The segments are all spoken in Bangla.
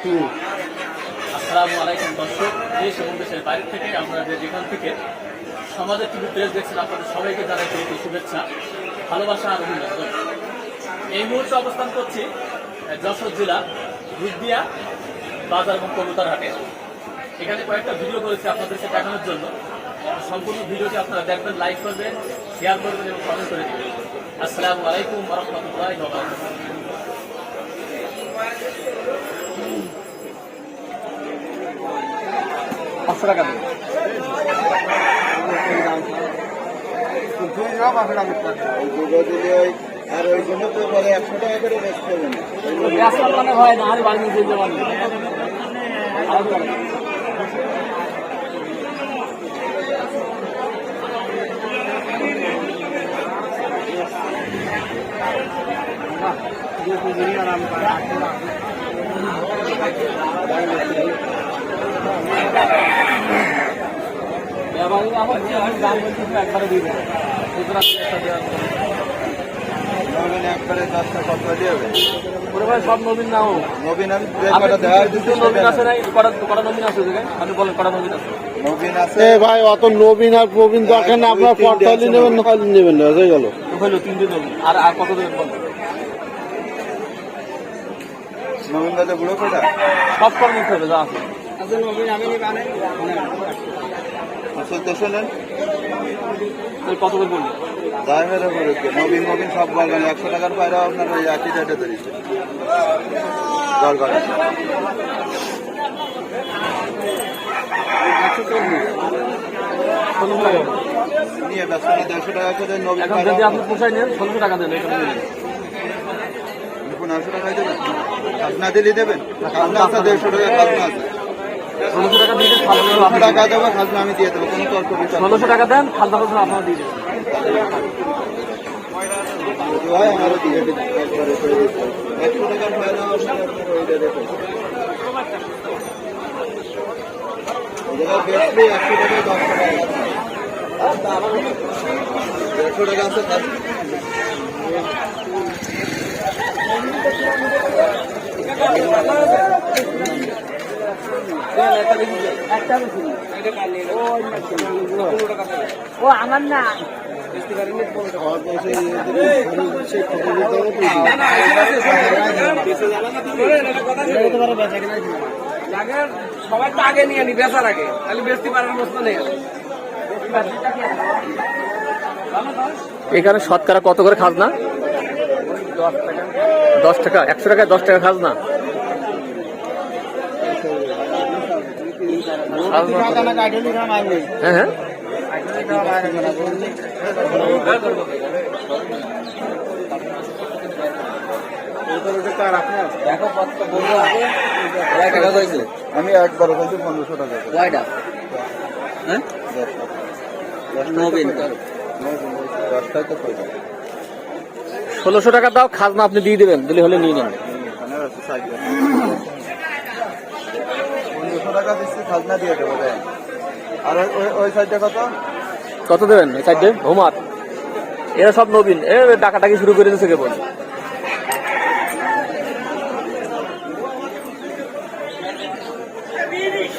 বারাকাতু আসসালামু আলাইকুম, দর্শক। দেশ এবং দেশের বাইরে থেকে আপনারা যে যেখান থেকে সমাজের টিভি প্রেস দেখছেন, আপনাদের সবাইকে জানাই প্রীতি শুভেচ্ছা, ভালোবাসা আর অভিনন্দন। এই মুহূর্তে অবস্থান করছি যশোর জেলা রুদ্দিয়া বাজার এবং কবুতার হাটে। এখানে কয়েকটা ভিডিও করেছি আপনাদেরকে দেখানোর জন্য। সম্পূর্ণ ভিডিওটি আপনারা দেখবেন, লাইক করবেন শেয়ার করবেন এবং কমেন্ট করে দেবেন। আসসালামু আলাইকুম রহমতুল্লাহ পাঁচশো টাকা ওই আর ওই জন্য তো বলে একশো টাকা করে বেচতে হবে হয় না আর বাড়ি নিয়ে যেতে পারি আমার দাম বলছি একবারে দিয়ে দেবো সুতরাং নবীন একবারে দশটা কত দিয়ে হবে পুরো ভাই সব নবীন না হোক নবীন আমি দুটো আছে নাই কটা কটা নবীন আছে আপনি বলেন কটা নবীন আছে নবীন আছে ভাই অত নবীন আর প্রবীণ দরকার না। আপনার পটলি নেবেন না নেবেন না হয়ে গেল। হইল তিনটে নবীন। আর আর কত দেবেন বলেন নবীন দাদা বুড়ো কটা সব কর নিতে হবে যা আছে। চোদ্দশো নেন তুই কত করে? নবীন নবীন সব বলবেন একশো টাকার বাইরে আপনার ওই একই রেটে ধরেছে জল করে ষোলোশো নিয়ে ব্যস্ত দেড়শো টাকা করে নবীন এখন বাইরে যদি আপনি পোষায় নেন ষোলোশো টাকা নিলেন পনেরোশো টাকায় দেবেন? দেবেন? আছে দেড়শো টাকা আছে। ষোলোশো টাকা দিয়ে ষোলোশো টাকা দেবো খাজনা আমি দিয়ে দেবো কোনো তর্ক ষোলোশো টাকা দেন খালদা খরচ আপনারা দিয়ে দেবেন। একশো টাকার একশো টাকায় দশ টাকা। একশো টাকা আছে তার ও আমার না। সবাই তো আগে নিয়ে নি বেচার আগে। তাহলে বেচতে পারার মতো নেই। এখানে শতকরা কত করে খাজনা? দশ টাকা একশো টাকায় দশ টাকা খাজনা? হ্যাঁ হ্যাঁ আমি একবার বলছি পনেরোশো টাকা। কয়টা? হ্যাঁ? ষোলোশো টাকা দাও খাজনা আপনি দিয়ে দেবেন দিলে হলে নিয়ে নেন এখানে আছে সাইকেল পনেরোশো টাকা দিচ্ছি খাজনা দিয়ে দেবো দেন। আর ওই- সাইডটা কত? কত দেবেন এই সাইডে? হোমার। এরা সব নবীন। এ ডাকাটাকি শুরু করে দিয়েছে কেবল।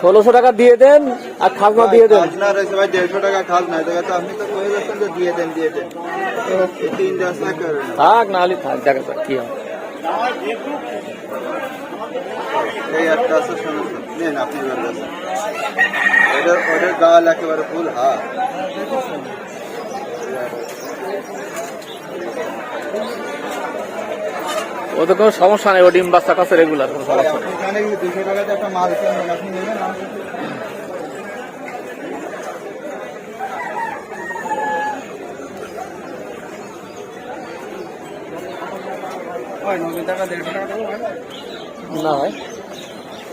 ষোলোশো টাকা দিয়ে দেন আর খাজনা দিয়ে দেন। খাজনা রয়েছে ভাই দেড়শো টাকা খাজনা। তো আপনি তো কয়ে যাচ্ছেন যে দিয়ে দেন দিয়ে দেন। করেন থাক না। হলে থাক দেখা যাক কি হয়। এই একটা আছে নেন আপনি বের কাছে ওদের ওদের গাল একেবারে ফুল হা ওদের কোনো সমস্যা নেই ও ডিম বাচ্চা কাছে রেগুলার কোনো সমস্যা নেই। দুশো টাকাতে একটা মাল কিনবেন আপনি নেবেন? আমি নব্বই টাকা দেড়শো টাকা না হয়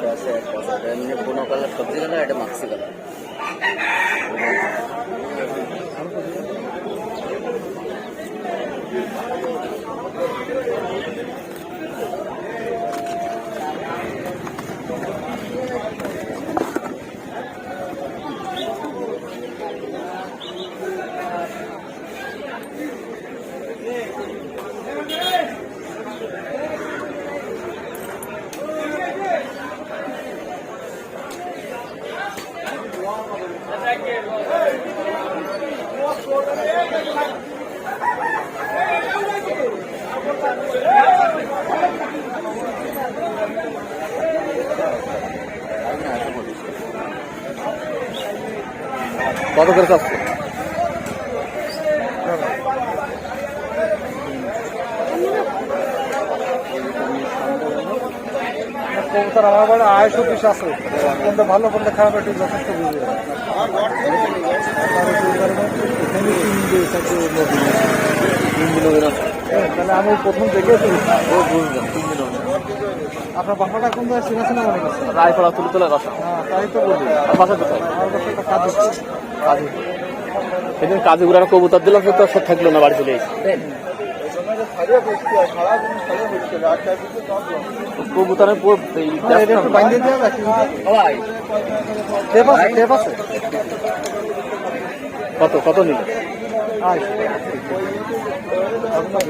তো আছে এক পয়সা। এমনি কোনো কালার সবজি কালার এটা মাক্সি কালার। কত করে চাচ্ছে? কবুতর আমার বাড়ি আড়াইশো পিস আছে। কোনটা ভালো কোনটা খারাপ একটু যথেষ্ট হ্যাঁ, তাহলে আমি প্রথম দেখেছি। ও বুঝলাম আপনার বাসাটা কোন জায়গায় চেনা চেনা মনে করছে রায়পাড়া রসা হ্যাঁ তাই তো বলি বাসা কোথায় আমার কাছে একটা কাজ হচ্ছে কাজী। সেদিন কাজী কবুতর দিলাম সে তো সব থাকল না বাড়ি চলে এসেছে। কত কত নিল আড়াইশো আপনি